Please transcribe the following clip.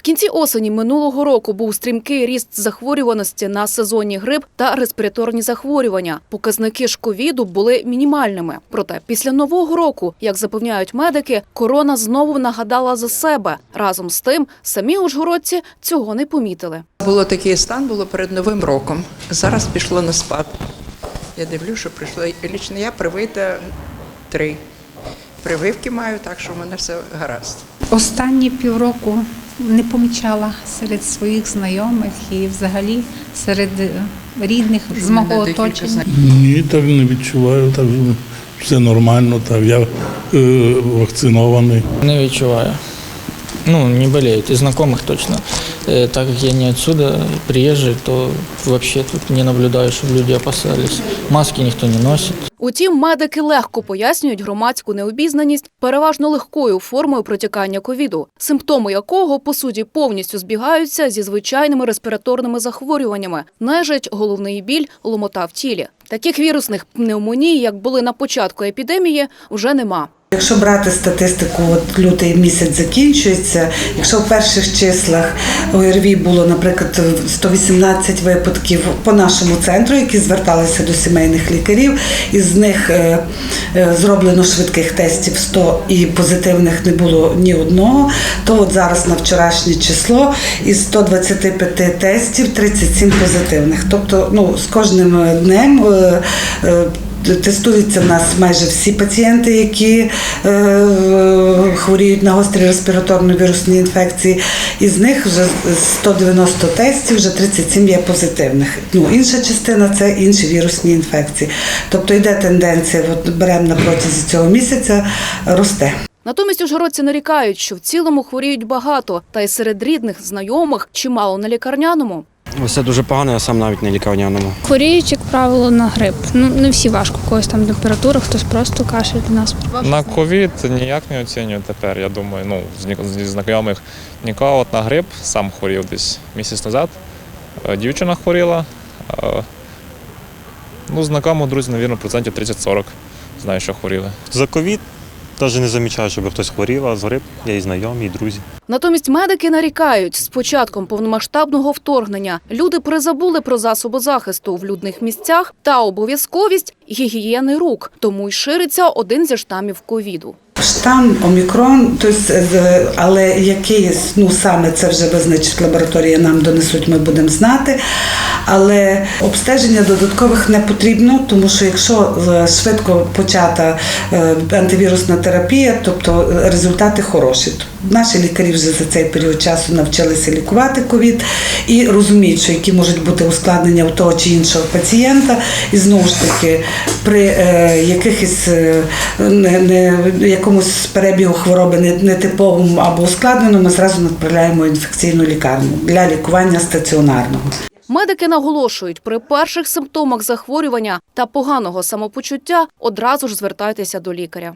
В кінці осені минулого року був стрімкий ріст захворюваності на сезонні грип та респіраторні захворювання. Показники ж ковіду були мінімальними. Проте після нового року, як запевняють медики, корона знову нагадала за себе. Разом з тим, самі ужгородці цього не помітили. Було такий стан, було перед Новим роком. Зараз пішло на спад. Я дивлюся, що прийшло. Лічно я привита три. Прививки маю, так що в мене все гаразд. Останні півроку не помічала серед своїх знайомих і взагалі серед е, рідних з мого оточення. Ні, так не відчуваю, так все нормально, так я е, вакцинований. Не відчуваю Ну, не болеют. Из знакомых точно. Э, так как я не отсюда, приезжий, то вообще тут не наблюдаю, чтобы люди опасались. Маски никто не носит. Утім, медики легко пояснюють громадську необізнаність переважно легкою формою протікання ковіду, симптоми якого по суті повністю збігаються зі звичайними респіраторними захворюваннями, нежить, головний біль, ломота в тілі. Таких вірусних пневмоній, як були на початку епідемії, вже нема. Якщо брати статистику, от лютий місяць закінчується. Якщо в перших числах ОРВІ було, наприклад, 118 випадків по нашому центру, які зверталися до сімейних лікарів, із них е, е, зроблено швидких тестів 100 і позитивних не було ні одного, то от зараз на вчорашнє число із 125 тестів 37 позитивних. Тобто, ну з кожним е, днем. Тестуються в нас майже всі пацієнти, які е, хворіють на гострі респіраторно-вірусні інфекції. Із них вже 190 тестів, вже 37 є позитивних. Ну, інша частина це інші вірусні інфекції. Тобто йде тенденція, от беремо на протязі цього місяця, росте. Натомість ужгородці нарікають, що в цілому хворіють багато, та й серед рідних, знайомих чимало на лікарняному. Все дуже погано, я сам навіть не лікарняному. Хворіють, як правило, на грип. Ну не всі важко, у когось там температура, хтось просто кашель у нас. На ковід ніяк не оцінюю тепер. Я думаю, ну з зі знайомих нікого. От на грип сам хворів десь місяць назад. Е, Дівчина хворіла. Е, Ну, знайомо, друзі, навірно, процентів 30-40 знаю, що хворіли. За ковід навіть не замічаю, щоб хтось хворів, а з грип є і знайомі, і друзі. Натомість медики нарікають, з початком повномасштабного вторгнення люди призабули про засоби захисту в людних місцях та обов'язковість гігієни рук, тому й шириться один зі штамів ковіду. Штам Омікрон, тобто, але який ну саме це вже визначить лабораторія, нам донесуть, ми будемо знати. Але обстеження додаткових не потрібно, тому що якщо е, швидко почата е, антивірусна терапія, тобто е, результати хороші. Наші лікарі вже за цей період часу навчилися лікувати ковід і розуміють, що які можуть бути ускладнення у того чи іншого пацієнта. І знову ж таки, при е, якихось е, не, не, якомусь перебігу хвороби не- нетиповому або ускладненому, ми зразу направляємо інфекційну лікарню для лікування стаціонарного. Медики наголошують, при перших симптомах захворювання та поганого самопочуття одразу ж звертайтеся до лікаря.